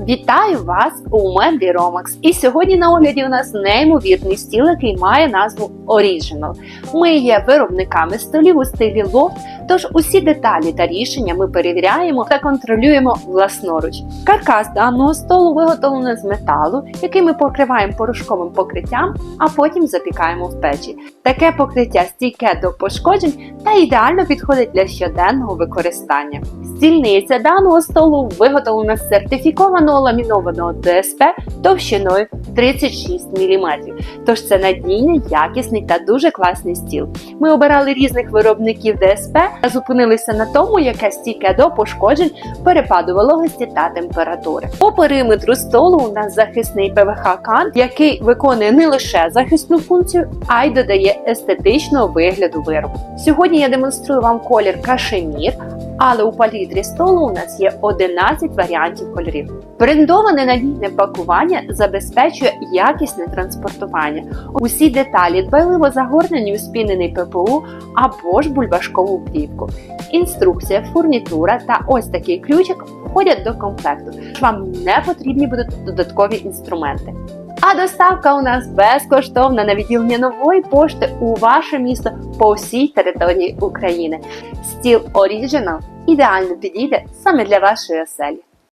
Вітаю вас у Менді Ромакс. І сьогодні на огляді у нас неймовірний стіл, який має назву Original. Ми є виробниками столів у стилі лофт, тож усі деталі та рішення ми перевіряємо та контролюємо власноруч. Каркас даного столу виготовлено з металу, який ми покриваємо порошковим покриттям, а потім запікаємо в печі. Таке покриття стійке до пошкоджень та ідеально підходить для щоденного використання. Стільниця даного столу виготовлена з сертифікованого ламінованого ДСП товщиною 36 мм. Тож це надійний, якісний та дуже класний стіл. Ми обирали різних виробників ДСП та зупинилися на тому, яке стійке до пошкоджень, перепаду вологості та температури. По периметру столу у нас захисний ПВХ кант, який виконує не лише захисну функцію, а й додає естетичного вигляду виробу. Сьогодні я демонструю вам колір кашемір, але у палітрі столу у нас є 11 варіантів кольорів. Брендоване надійне пакування забезпечує якісне транспортування. Усі деталі дбайливо загорнені у спінений ППУ або ж бульбашкову плівку. Інструкція, фурнітура та ось такий ключик входять до комплекту. Вам не потрібні будуть додаткові інструменти. А доставка у нас безкоштовна на відділення нової пошти у ваше місто по всій території України. Стіл Original ідеально підійде саме для вашої оселі.